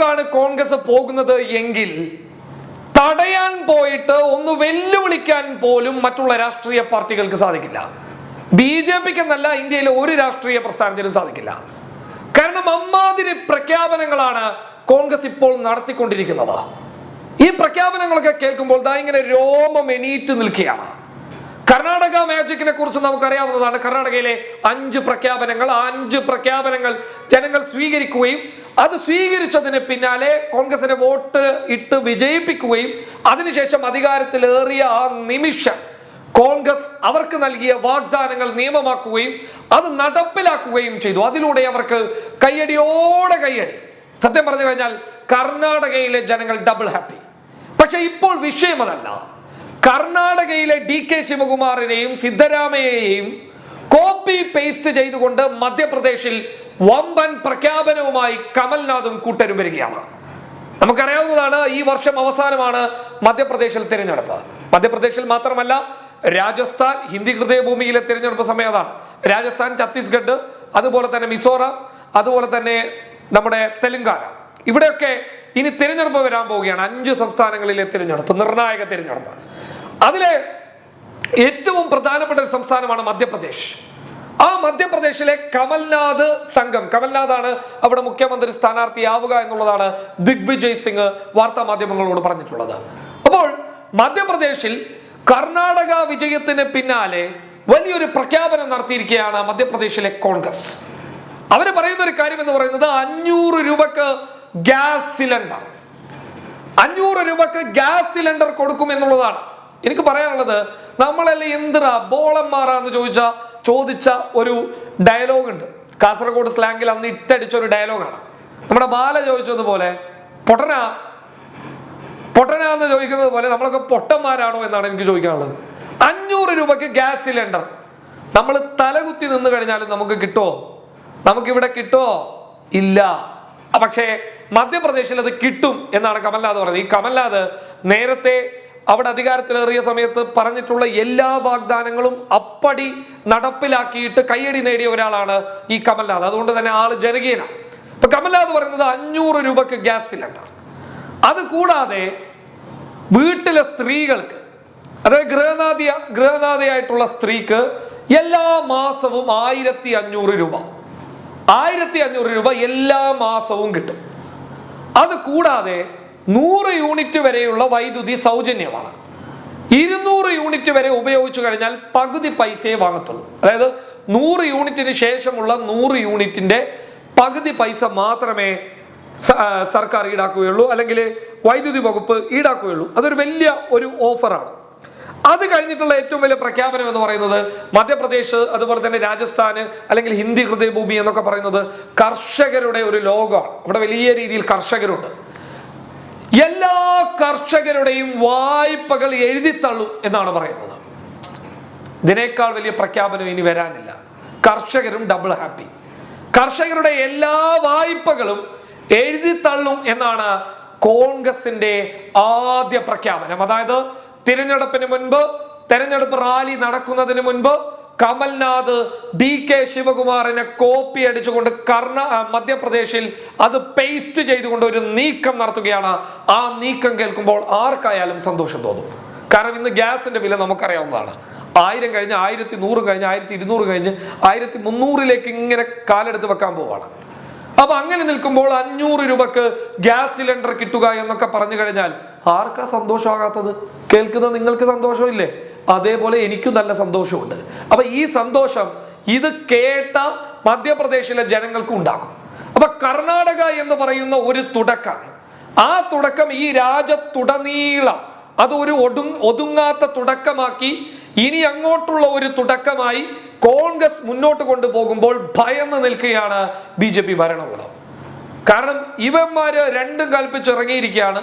പോക്കാണ് കോൺഗ്രസ് പോകുന്നത് എങ്കിൽ തടയാൻ പോയിട്ട് ഒന്ന് വെല്ലുവിളിക്കാൻ പോലും മറ്റുള്ള രാഷ്ട്രീയ പാർട്ടികൾക്ക് സാധിക്കില്ല. ബി ജെ പിക്ക് എന്നല്ല ഇന്ത്യയിലെ ഒരു രാഷ്ട്രീയ പ്രസ്ഥാനത്തിനും സാധിക്കില്ല. കാരണം അമ്മാതിരി പ്രഖ്യാപനങ്ങളാണ് കോൺഗ്രസ് ഇപ്പോൾ നടത്തിക്കൊണ്ടിരിക്കുന്നത്. ഈ പ്രഖ്യാപനങ്ങളൊക്കെ കേൾക്കുമ്പോൾ ദാ ഇങ്ങനെ രോമം എണീറ്റ് നിൽക്കുകയാണ്. കർണാടക മാജിക്കിനെ കുറിച്ച് നമുക്കറിയാവുന്നതാണ്. കർണാടകയിലെ അഞ്ച് പ്രഖ്യാപനങ്ങൾ ആ അഞ്ച് പ്രഖ്യാപനങ്ങൾ ജനങ്ങൾ സ്വീകരിക്കുകയും അത് സ്വീകരിച്ചതിന് പിന്നാലെ കോൺഗ്രസിനെ വോട്ട് ഇട്ട് വിജയിപ്പിക്കുകയും അതിനുശേഷം അധികാരത്തിലേറിയ ആ നിമിഷം കോൺഗ്രസ് അവർക്ക് നൽകിയ വാഗ്ദാനങ്ങൾ നിയമമാക്കുകയും അത് നടപ്പിലാക്കുകയും ചെയ്തു. അതിലൂടെ അവർക്ക് കയ്യടിയോടെ കയ്യടി. സത്യം പറഞ്ഞു കഴിഞ്ഞാൽ കർണാടകയിലെ ജനങ്ങൾ ഡബിൾ ഹാപ്പി പക്ഷെ ഇപ്പോൾ വിഷയം അതല്ല കർണാടകയിലെ ഡി കെ ശിവകുമാറിനെയും സിദ്ധരാമയ്യയെയും കോപ്പി പേസ്റ്റ് ചെയ്തുകൊണ്ട് മധ്യപ്രദേശിൽ വമ്പൻ പ്രഖ്യാപനവുമായി കമൽനാഥും കൂട്ടരും വരികയാണ്. നമുക്കറിയാവുന്നതാണ് ഈ വർഷം അവസാനമാണ് മധ്യപ്രദേശിൽ തിരഞ്ഞെടുപ്പ്. മധ്യപ്രദേശിൽ മാത്രമല്ല രാജസ്ഥാൻ ഹിന്ദി ഹൃദയഭൂമിയിലെ തിരഞ്ഞെടുപ്പ് സമയം അതാണ്. രാജസ്ഥാൻ ഛത്തീസ്ഗഡ് അതുപോലെ തന്നെ മിസോറാം അതുപോലെ തന്നെ നമ്മുടെ തെലുങ്കാന. ഇവിടെയൊക്കെ ഇനി തിരഞ്ഞെടുപ്പ് വരാൻ പോവുകയാണ്. അഞ്ച് സംസ്ഥാനങ്ങളിലെ തിരഞ്ഞെടുപ്പ് നിർണായക തിരഞ്ഞെടുപ്പ്. അതിലെ ഏറ്റവും പ്രധാനപ്പെട്ട ഒരു സംസ്ഥാനമാണ് മധ്യപ്രദേശ്. ആ മധ്യപ്രദേശിലെ കമൽനാഥ് സംഘം കമൽനാഥാണ് അവിടെ മുഖ്യമന്ത്രി സ്ഥാനാർത്ഥിയാവുക എന്നുള്ളതാണ് ദിഗ്വിജയ് സിംഗ് വാർത്താ മാധ്യമങ്ങളോട് പറഞ്ഞിട്ടുള്ളത്. അപ്പോൾ മധ്യപ്രദേശിൽ കർണാടക വിജയത്തിന് പിന്നാലെ വലിയൊരു പ്രഖ്യാപനം നടത്തിയിരിക്കുകയാണ് മധ്യപ്രദേശിലെ കോൺഗ്രസ്. അവർ പറയുന്ന ഒരു കാര്യം എന്ന് പറയുന്നത് അഞ്ഞൂറ് രൂപക്ക് ഗ്യാസ് സിലിണ്ടർ. അഞ്ഞൂറ് രൂപക്ക് ഗ്യാസ് സിലിണ്ടർ കൊടുക്കും എന്നുള്ളതാണ് എനിക്ക് പറയാനുള്ളത് നമ്മളെല്ലാം എന്തിനാ ബോളന്മാരാന്ന് ചോദിച്ച ചോദിച്ച ഒരു ഡയലോഗ് ഉണ്ട്. കാസർഗോഡ് സ്ലാങ്ങിൽ അന്ന് ഇട്ടടിച്ച ഒരു ഡയലോഗാണ് നമ്മുടെ ബാല ചോദിച്ചതുപോലെ പൊട്ടന പൊട്ടന എന്ന് ചോദിക്കുന്നത് പോലെ നമ്മളൊക്കെ പൊട്ടന്മാരാണോ എന്നാണ് എനിക്ക് ചോദിക്കാനുള്ളത്. അഞ്ഞൂറ് രൂപയ്ക്ക് ഗ്യാസ് സിലിണ്ടർ നമ്മൾ തലകുത്തി നിന്ന് കഴിഞ്ഞാലും നമുക്ക് കിട്ടുമോ നമുക്കിവിടെ കിട്ടുമോ ഇല്ല. പക്ഷേ മധ്യപ്രദേശിൽ അത് കിട്ടും എന്നാണ് കമൽനാഥ് പറഞ്ഞത്. ഈ കമൽനാഥ് നേരത്തെ അവിടെ അധികാരത്തിലേറിയ സമയത്ത് പറഞ്ഞിട്ടുള്ള എല്ലാ വാഗ്ദാനങ്ങളും അപ്പടി നടപ്പിലാക്കിയിട്ട് കയ്യടി നേടിയ ഒരാളാണ് ഈ കമൽനാഥ്. അതുകൊണ്ട് തന്നെ ആൾ ജനകീയനാണ്. ഇപ്പൊ കമൽനാഥ് പറയുന്നത് അഞ്ഞൂറ് രൂപക്ക് ഗ്യാസ് സിലിണ്ടർ. അത് കൂടാതെ വീട്ടിലെ സ്ത്രീകൾക്ക് അതായത് ഗൃഹനാഥി ഗൃഹനാഥിയായിട്ടുള്ള സ്ത്രീക്ക് എല്ലാ മാസവും ആയിരത്തി അഞ്ഞൂറ് രൂപ. ആയിരത്തി അഞ്ഞൂറ് രൂപ എല്ലാ മാസവും കിട്ടും. അത് കൂടാതെ നൂറ് യൂണിറ്റ് വരെയുള്ള വൈദ്യുതി സൗജന്യമാണ്. ഇരുന്നൂറ് യൂണിറ്റ് വരെ ഉപയോഗിച്ചു കഴിഞ്ഞാൽ പകുതി പൈസയെ വാങ്ങത്തുള്ളൂ. അതായത് നൂറ് യൂണിറ്റിന് ശേഷമുള്ള നൂറ് യൂണിറ്റിന്റെ പകുതി പൈസ മാത്രമേ സർക്കാർ ഈടാക്കുകയുള്ളൂ അല്ലെങ്കിൽ വൈദ്യുതി വകുപ്പ് ഈടാക്കുകയുള്ളൂ. അതൊരു വലിയ ഒരു ഓഫറാണ്. അത് കഴിഞ്ഞിട്ടുള്ള ഏറ്റവും വലിയ പ്രഖ്യാപനം എന്ന് പറയുന്നത് മധ്യപ്രദേശ് അതുപോലെ തന്നെ രാജസ്ഥാന് അല്ലെങ്കിൽ ഹിന്ദി ഹൃദയഭൂമി എന്നൊക്കെ പറയുന്നത് കർഷകരുടെ ഒരു ലോകമാണ്. അവിടെ വലിയ രീതിയിൽ കർഷകരുണ്ട്. എല്ലാ കർഷകരുടെയും വായ്പകൾ എഴുതിത്തള്ളും എന്നാണ് പറയുന്നത്. ഇതിനേക്കാൾ വലിയ പ്രഖ്യാപനം ഇനി വരാനില്ല. കർഷകരും ഡബിൾ ഹാപ്പി കർഷകരുടെ എല്ലാ വായ്പകളും എഴുതിത്തള്ളും എന്നാണ് കോൺഗ്രസിന്റെ ആദ്യ പ്രഖ്യാപനം. അതായത് തിരഞ്ഞെടുപ്പിന് മുൻപ് തെരഞ്ഞെടുപ്പ് റാലി നടക്കുന്നതിന് മുൻപ് കമൽനാഥ് ഡി കെ ശിവകുമാറിനെ കോപ്പി അടിച്ചുകൊണ്ട് കർണ മധ്യപ്രദേശിൽ അത് പേസ്റ്റ് ചെയ്തുകൊണ്ട് ഒരു നീക്കം നടത്തുകയാണ്. ആ നീക്കം കേൾക്കുമ്പോൾ ആർക്കായാലും സന്തോഷം തോന്നും. കാരണം ഇന്ന് ഗ്യാസിന്റെ വില നമുക്കറിയാവുന്നതാണ്. ആയിരം കഴിഞ്ഞ് ആയിരത്തി നൂറ് കഴിഞ്ഞ് ആയിരത്തി ഇരുന്നൂറ് കഴിഞ്ഞ് ആയിരത്തി മുന്നൂറിലേക്ക് ഇങ്ങനെ കാലെടുത്ത് വെക്കാൻ പോവാണ്. അപ്പൊ അങ്ങനെ നിൽക്കുമ്പോൾ അഞ്ഞൂറ് രൂപക്ക് ഗ്യാസ് സിലിണ്ടർ കിട്ടുക എന്നൊക്കെ പറഞ്ഞു കഴിഞ്ഞാൽ ആർക്കാ സന്തോഷമാകാത്തത്? കേൾക്കുന്ന നിങ്ങൾക്ക് സന്തോഷമില്ലേ? അതേപോലെ എനിക്കും നല്ല സന്തോഷമുണ്ട്. അപ്പൊ ഈ സന്തോഷം ഇത് കേട്ട മധ്യപ്രദേശിലെ ജനങ്ങൾക്കും ഉണ്ടാകും. അപ്പൊ കർണാടക എന്ന് പറയുന്ന ഒരു തുടക്കം ആ തുടക്കം ഈ രാജ്യത്തുടനീളം അത് ഒരു ഒടു ഒതുങ്ങാത്ത തുടക്കമാക്കി ഇനി അങ്ങോട്ടുള്ള ഒരു തുടക്കമായി കോൺഗ്രസ് മുന്നോട്ട് കൊണ്ടുപോകുമ്പോൾ ഭയന്ന് നിൽക്കുകയാണ് ബി ജെ പി ഭരണകൂടം. കാരണം ഇവന്മാര് രണ്ടും കൽപ്പിച്ചിറങ്ങിയിരിക്കുകയാണ്.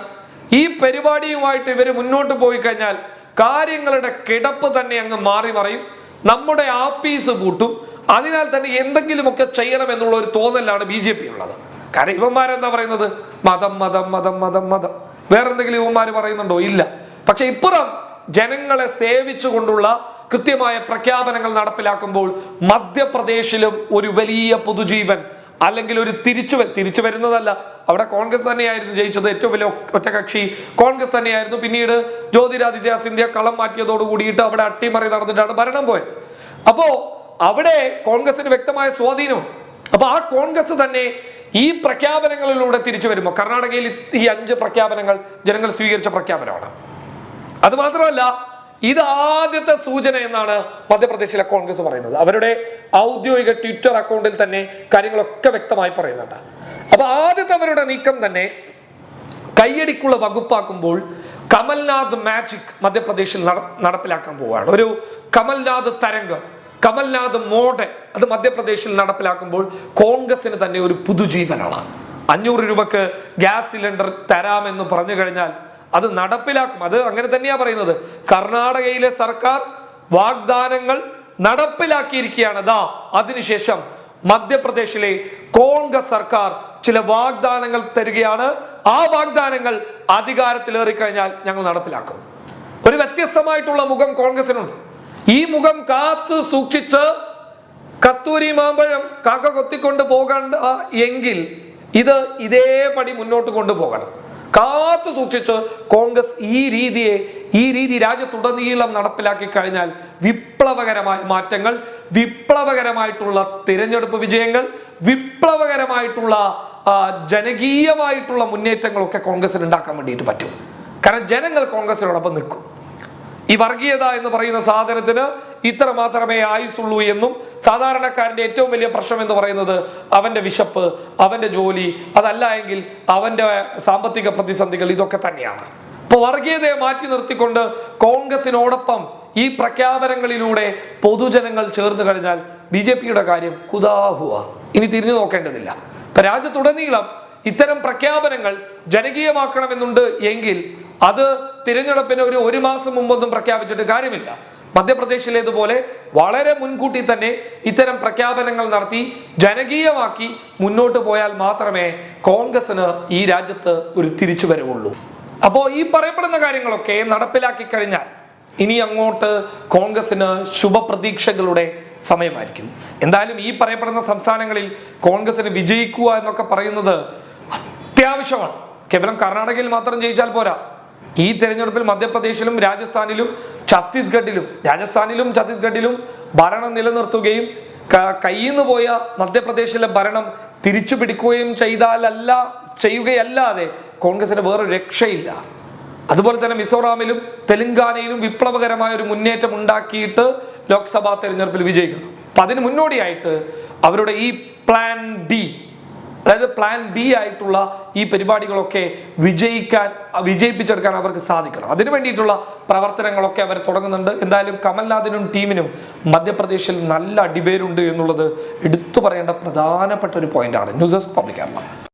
ഈ പരിപാടിയുമായിട്ട് ഇവർ മുന്നോട്ട് പോയി കഴിഞ്ഞാൽ കാര്യങ്ങളുടെ കിടപ്പ് തന്നെ അങ്ങ് മാറി മറയും. നമ്മുടെ ആപ്പീസ് കൂട്ടും. അതിനാൽ തന്നെ എന്തെങ്കിലുമൊക്കെ ചെയ്യണം എന്നുള്ള ഒരു തോന്നലാണ് ബി ജെ പി ഉള്ളത്. കാരണം ഇവന്മാരെന്താ പറയുന്നത്? മതം മതം മതം മതം മതം. വേറെന്തെങ്കിലും ഇവന്മാർ പറയുന്നുണ്ടോ? ഇല്ല. പക്ഷെ ഇപ്പുറം ജനങ്ങളെ സേവിച്ചുകൊണ്ടുള്ള കൃത്യമായ പ്രഖ്യാപനങ്ങൾ നടപ്പിലാക്കുമ്പോൾ മധ്യപ്രദേശിലും ഒരു വലിയ പുതുജീവൻ അല്ലെങ്കിൽ ഒരു തിരിച്ചു തിരിച്ചു വരുന്നതല്ല അവിടെ കോൺഗ്രസ് തന്നെയായിരുന്നു ജയിച്ചത്. ഏറ്റവും വലിയ ഒറ്റ ഒറ്റകക്ഷി കോൺഗ്രസ് തന്നെയായിരുന്നു. പിന്നീട് ജ്യോതിരാദിത്യ സിന്ധ്യ കളം മാറ്റിയതോട് കൂടിയിട്ട് അവിടെ അട്ടിമറി നടന്നിട്ടാണ് ഭരണം പോയത്. അപ്പോ അവിടെ കോൺഗ്രസിന് വ്യക്തമായ സ്വാധീനമുണ്ട് അപ്പൊ ആ കോൺഗ്രസ് തന്നെ ഈ പ്രഖ്യാപനങ്ങളിലൂടെ തിരിച്ചു വരുമ്പോൾ കർണാടകയിൽ ഈ അഞ്ച് പ്രഖ്യാപനങ്ങൾ ജനങ്ങൾ സ്വീകരിച്ച പ്രഖ്യാപനമാണ്. അത് മാത്രമല്ല ഇത് ആദ്യത്തെ സൂചന എന്നാണ് മധ്യപ്രദേശിലെ കോൺഗ്രസ് പറയുന്നത്. അവരുടെ ഔദ്യോഗിക ട്വിറ്റർ അക്കൗണ്ടിൽ തന്നെ കാര്യങ്ങളൊക്കെ വ്യക്തമായി പറയുന്നുണ്ട്. അപ്പൊ ആദ്യത്തെ അവരുടെ നീക്കം തന്നെ കയ്യടിക്കുള്ള വകുപ്പാക്കുമ്പോൾ കമൽനാഥ് മാജിക് മധ്യപ്രദേശിൽ നടപ്പിലാക്കാൻ പോവുകയാണ്. ഒരു കമൽനാഥ് തരംഗം കമൽനാഥ് മോഡൽ അത് മധ്യപ്രദേശിൽ നടപ്പിലാക്കുമ്പോൾ കോൺഗ്രസിന് തന്നെ ഒരു പുതുജീവനാണ്. അഞ്ഞൂറ് രൂപക്ക് ഗ്യാസ് സിലിണ്ടർ തരാമെന്ന് പറഞ്ഞു കഴിഞ്ഞാൽ അത് നടപ്പിലാക്കും. അത് അങ്ങനെ തന്നെയാ പറയുന്നത്. കർണാടകയിലെ സർക്കാർ വാഗ്ദാനങ്ങൾ നടപ്പിലാക്കിയിരിക്കുകയാണ്. ദാ അതിനുശേഷം മധ്യപ്രദേശിലെ കോൺഗ്രസ് സർക്കാർ ചില വാഗ്ദാനങ്ങൾ തരികയാണ്. ആ വാഗ്ദാനങ്ങൾ അധികാരത്തിലേറി കഴിഞ്ഞാൽ ഞങ്ങൾ നടപ്പിലാക്കും. ഒരു വ്യത്യസ്തമായിട്ടുള്ള മുഖം കോൺഗ്രസിനുണ്ട്. ഈ മുഖം കാത്തു സൂക്ഷിച്ച് കസ്തൂരി മാമ്പഴം കാക്ക കൊത്തിക്കൊണ്ട് പോകണ്ട എങ്കിൽ ഇത് ഇതേപടി മുന്നോട്ട് കൊണ്ടുപോകണം. കാത്തു സൂക്ഷിച്ച് കോൺഗ്രസ് ഈ രീതിയെ ഈ രീതി രാജ്യത്തുടനീളം നടപ്പിലാക്കി കഴിഞ്ഞാൽ വിപ്ലവകരമായ മാറ്റങ്ങൾ വിപ്ലവകരമായിട്ടുള്ള തിരഞ്ഞെടുപ്പ് വിജയങ്ങൾ വിപ്ലവകരമായിട്ടുള്ള ജനകീയമായിട്ടുള്ള മുന്നേറ്റങ്ങളൊക്കെ കോൺഗ്രസിന് ഉണ്ടാക്കാൻ വേണ്ടിയിട്ട് പറ്റും. കാരണം ജനങ്ങൾ കോൺഗ്രസിനോടൊപ്പം നിൽക്കും. ഈ വർഗീയത എന്ന് പറയുന്ന സാധനത്തിന് ഇത്ര മാത്രമേ ആയുസുള്ളൂ എന്നും സാധാരണക്കാരന്റെ ഏറ്റവും വലിയ പ്രശ്നം എന്ന് പറയുന്നത് അവന്റെ വിശപ്പ് അവന്റെ ജോലി അതല്ല എങ്കിൽ അവന്റെ സാമ്പത്തിക പ്രതിസന്ധികൾ ഇതൊക്കെ തന്നെയാണ്. ഇപ്പൊ വർഗീയതയെ മാറ്റി നിർത്തിക്കൊണ്ട് കോൺഗ്രസിനോടൊപ്പം ഈ പ്രഖ്യാപനങ്ങളിലൂടെ പൊതുജനങ്ങൾ ചേർന്ന് കഴിഞ്ഞാൽ ബി ജെ പിയുടെ കാര്യം കുതാഹുവ. ഇനി തിരിഞ്ഞു നോക്കേണ്ടതില്ല. ഇപ്പൊ രാജ്യത്തുടനീളം ഇത്തരം പ്രഖ്യാപനങ്ങൾ ജനകീയമാക്കണമെന്നുണ്ട് എങ്കിൽ അത് തിരഞ്ഞെടുപ്പിന് ഒരു ഒരു മാസം മുമ്പൊന്നും പ്രഖ്യാപിച്ചിട്ട് കാര്യമില്ല. മധ്യപ്രദേശിലേതുപോലെ വളരെ മുൻകൂട്ടി തന്നെ ഇത്തരം പ്രഖ്യാപനങ്ങൾ നടത്തി ജനകീയമാക്കി മുന്നോട്ട് പോയാൽ മാത്രമേ കോൺഗ്രസിന് ഈ രാജ്യത്ത് ഒരു തിരിച്ചു വരവുള്ളൂ. അപ്പോൾ ഈ പറയപ്പെടുന്ന കാര്യങ്ങളൊക്കെ നടപ്പിലാക്കി കഴിഞ്ഞാൽ ഇനി അങ്ങോട്ട് കോൺഗ്രസിന് ശുഭപ്രതീക്ഷകളുടെ സമയമായിരിക്കും. എന്തായാലും ഈ പറയപ്പെടുന്ന സംസ്ഥാനങ്ങളിൽ കോൺഗ്രസിന് വിജയിക്കുക എന്നൊക്കെ പറയുന്നത് അത്യാവശ്യമാണ്. കേവലം കർണാടകയിൽ മാത്രം ജയിച്ചാൽ പോരാ. ഈ തെരഞ്ഞെടുപ്പിൽ മധ്യപ്രദേശിലും രാജസ്ഥാനിലും ഛത്തീസ്ഗഡിലും രാജസ്ഥാനിലും ഛത്തീസ്ഗഡിലും ഭരണം നിലനിർത്തുകയും കയ്യിന്ന് പോയ മധ്യപ്രദേശിലെ ഭരണം തിരിച്ചു പിടിക്കുകയും ചെയ്താലല്ല ചെയ്യുകയല്ലാതെ കോൺഗ്രസിന് വേറൊരു രക്ഷയില്ല. അതുപോലെ തന്നെ മിസോറാമിലും തെലങ്കാനയിലും വിപ്ലവകരമായ ഒരു മുന്നേറ്റം ഉണ്ടാക്കിയിട്ട് ലോക്സഭാ തെരഞ്ഞെടുപ്പിൽ വിജയിക്കണം അപ്പൊ അതിന് മുന്നോടിയായിട്ട് അവരുടെ ഈ പ്ലാൻ ബി അതായത് പ്ലാൻ ബി ആയിട്ടുള്ള ഈ പരിപാടികളൊക്കെ വിജയിക്കാൻ വിജയിപ്പിച്ചെടുക്കാൻ അവർക്ക് സാധിക്കണം. അതിനു വേണ്ടിയിട്ടുള്ള പ്രവർത്തനങ്ങളൊക്കെ അവർ തുടങ്ങുന്നുണ്ട്. എന്തായാലും കമൽനാഥിനും ടീമിനും മധ്യപ്രദേശിൽ നല്ല അടിപേരുണ്ട് എന്നുള്ളത് എടുത്തു പറയേണ്ട പ്രധാനപ്പെട്ട ഒരു പോയിന്റാണ് ന്യൂസ് ഡെസ്ക് പബ്ലിക് കേരള.